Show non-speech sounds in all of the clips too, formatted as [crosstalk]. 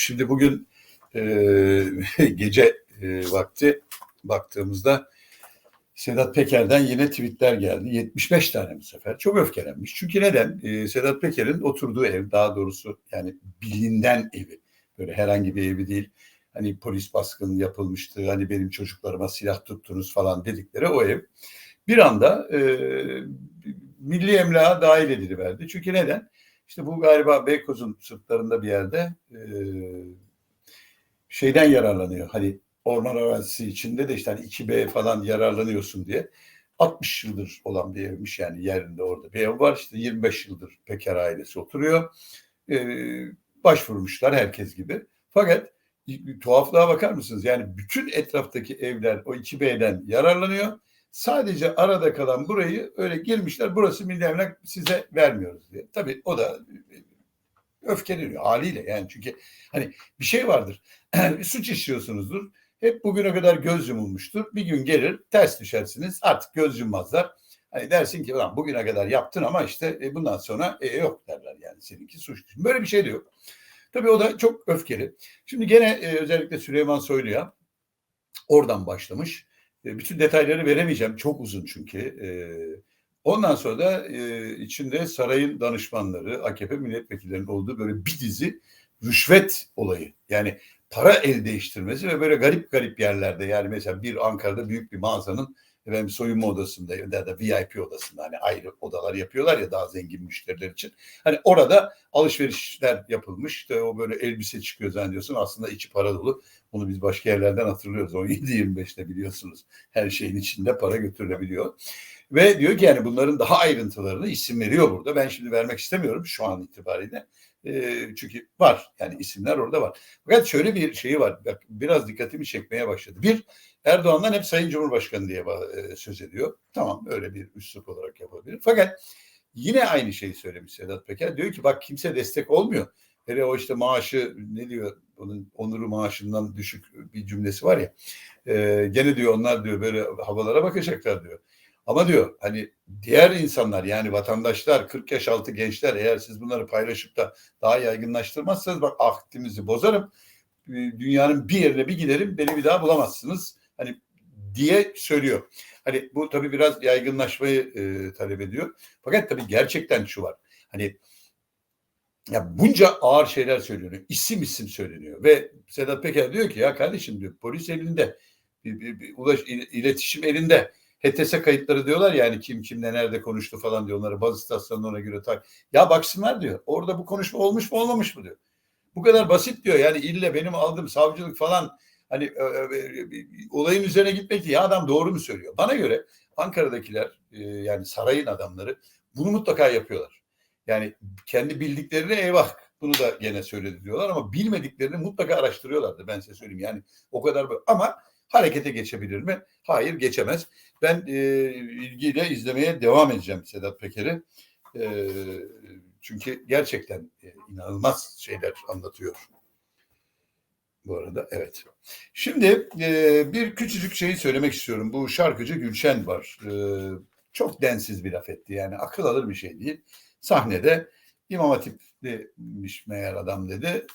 Şimdi bugün e, [laughs] gece e, vakti baktığımızda Sedat Peker'den yine tweetler geldi. 75 tane bu sefer. Çok öfkelenmiş. Çünkü neden? E, Sedat Peker'in oturduğu ev daha doğrusu yani bilinen evi. Böyle herhangi bir evi değil. Hani polis baskını yapılmıştı. Hani benim çocuklarıma silah tuttunuz falan dedikleri o ev. Bir anda e, milli emlağa dahil ediliverdi. Çünkü neden? İşte bu galiba Beykoz'un sırtlarında bir yerde e, şeyden yararlanıyor. Hani orman arazisi içinde de işte hani 2B falan yararlanıyorsun diye. 60 yıldır olan bir evmiş yani yerinde orada bir ev var. İşte 25 yıldır Peker ailesi oturuyor. E, başvurmuşlar herkes gibi. Fakat tuhaflığa bakar mısınız? Yani bütün etraftaki evler o 2B'den yararlanıyor Sadece arada kalan burayı öyle girmişler. Burası milli emlak size vermiyoruz diye. Tabii o da öfkeleniyor haliyle yani çünkü hani bir şey vardır. [clears throat] suç işliyorsunuzdur. Hep bugüne kadar göz yumulmuştur. Bir gün gelir ters düşersiniz. Artık göz yummazlar. Hani dersin ki ulan bugüne kadar yaptın ama işte e, bundan sonra e, yok derler yani seninki suç. Böyle bir şey de yok. Tabii o da çok öfkeli. Şimdi gene e, özellikle Süleyman Soylu'ya oradan başlamış. E, bütün detayları veremeyeceğim. Çok uzun çünkü. E, ondan sonra da e, içinde sarayın danışmanları, AKP milletvekillerinin olduğu böyle bir dizi rüşvet olayı. Yani para el değiştirmesi ve böyle garip garip yerlerde yani mesela bir Ankara'da büyük bir mağazanın efendim soyunma odasında ya da VIP odasında hani ayrı odalar yapıyorlar ya daha zengin müşteriler için. Hani orada alışverişler yapılmış. İşte o böyle elbise çıkıyor zannediyorsun aslında içi para dolu. Bunu biz başka yerlerden hatırlıyoruz. 17-25'te biliyorsunuz her şeyin içinde para götürülebiliyor. Ve diyor ki yani bunların daha ayrıntılarını isim veriyor burada. Ben şimdi vermek istemiyorum şu an itibariyle. E, çünkü var yani isimler orada var. Fakat şöyle bir şeyi var. Bak, biraz dikkatimi çekmeye başladı. Bir Erdoğan'dan hep Sayın Cumhurbaşkanı diye e, söz ediyor. Tamam öyle bir üslup olarak yapabilir. Fakat yine aynı şeyi söylemiş Sedat Peker. Diyor ki bak kimse destek olmuyor. Hele o işte maaşı ne diyor onun onuru maaşından düşük bir cümlesi var ya. E, gene diyor onlar diyor böyle havalara bakacaklar diyor. Ama diyor hani diğer insanlar yani vatandaşlar 40 yaş altı gençler eğer siz bunları paylaşıp da daha yaygınlaştırmazsanız bak ahdimizi bozarım. Dünyanın bir yerine bir giderim beni bir daha bulamazsınız. Hani diye söylüyor. Hani bu tabii biraz yaygınlaşmayı e, talep ediyor. Fakat tabii gerçekten şu var. Hani ya bunca ağır şeyler söyleniyor. İsim isim söyleniyor. Ve Sedat Peker diyor ki ya kardeşim diyor polis elinde bir, bir, bir ulaş, iletişim elinde. HTS kayıtları diyorlar yani kim kimle nerede konuştu falan diyor onları bazı istasyonlarına göre tak. Ya baksınlar diyor. Orada bu konuşma olmuş mu olmamış mı diyor. Bu kadar basit diyor. Yani ille benim aldığım savcılık falan hani e, e, olayın üzerine gitmek. Ya adam doğru mu söylüyor? Bana göre Ankara'dakiler e, yani sarayın adamları bunu mutlaka yapıyorlar. Yani kendi bildiklerine eyvah bunu da gene söyledi diyorlar ama bilmediklerini mutlaka araştırıyorlardı ben size söyleyeyim. Yani o kadar ama harekete geçebilir mi? Hayır geçemez. Ben e, ilgiyle izlemeye devam edeceğim Sedat Peker'i. E, çünkü gerçekten e, inanılmaz şeyler anlatıyor. Bu arada evet. Şimdi e, bir küçücük şeyi söylemek istiyorum. Bu şarkıcı Gülşen var. E, çok densiz bir laf etti. Yani akıl alır bir şey değil. Sahnede İmam Hatip'miş meğer adam dedi.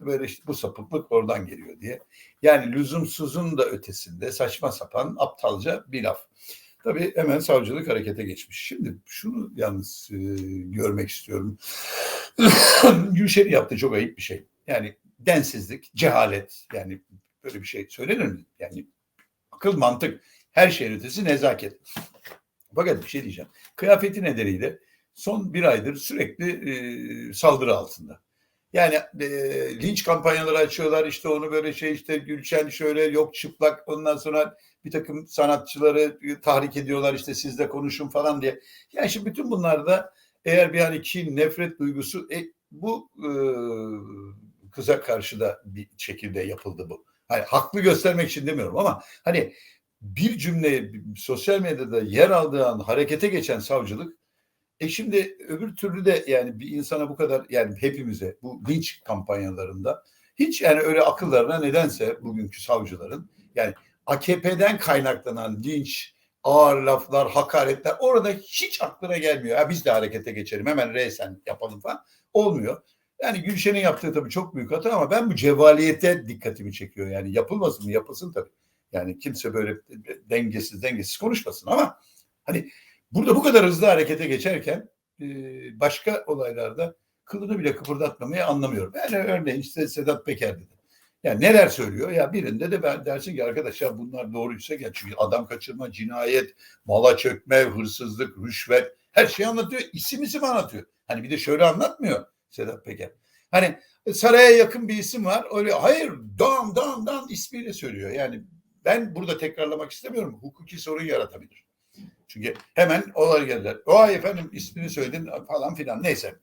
Böyle işte bu sapıklık oradan geliyor diye. Yani lüzumsuzun da ötesinde saçma sapan aptalca bir laf. Tabii hemen savcılık harekete geçmiş. Şimdi şunu yalnız e, görmek istiyorum. [clears throat] Gülşen'in yaptığı çok ayıp bir şey. Yani densizlik, cehalet yani böyle bir şey söylenir mi? Yani akıl, mantık, her şeyin ötesi nezaket. Fakat bir şey diyeceğim. Kıyafeti nedeniyle son bir aydır sürekli e, saldırı altında. Yani e, linç kampanyaları açıyorlar işte onu böyle şey işte Gülşen şöyle yok çıplak ondan sonra bir takım sanatçıları tahrik ediyorlar işte sizle konuşun falan diye. Yani şimdi bütün bunlarda eğer bir hani kin, nefret duygusu e, bu e, kıza karşı da bir şekilde yapıldı bu. Hani haklı göstermek için demiyorum ama hani bir cümle sosyal medyada yer aldığı an harekete geçen savcılık e şimdi öbür türlü de yani bir insana bu kadar yani hepimize bu linç kampanyalarında hiç yani öyle akıllarına nedense bugünkü savcıların yani AKP'den kaynaklanan linç, ağır laflar, hakaretler orada hiç aklına gelmiyor. Ya biz de harekete geçelim hemen resen yapalım falan olmuyor. Yani Gülşen'in yaptığı tabii çok büyük hata ama ben bu cevaliyete dikkatimi çekiyor. Yani yapılmasın mı? Yapılsın tabii. Yani kimse böyle dengesiz dengesiz konuşmasın ama hani burada bu kadar hızlı harekete geçerken e, başka olaylarda kılını bile kıpırdatmamayı anlamıyorum. Yani örneğin işte Sedat Peker dedi. Yani neler söylüyor? Ya birinde de ben dersin ki arkadaşlar bunlar doğruysa gel çünkü adam kaçırma, cinayet, mala çökme, hırsızlık, rüşvet her şeyi anlatıyor. İsim isim anlatıyor. Hani bir de şöyle anlatmıyor Sedat Peker. Hani saraya yakın bir isim var. Öyle hayır Dan Dan Dan ismiyle söylüyor. Yani ben burada tekrarlamak istemiyorum. Hukuki sorun yaratabilir. Çünkü hemen olay geldiler. O ay efendim ismini söyledin falan filan. Neyse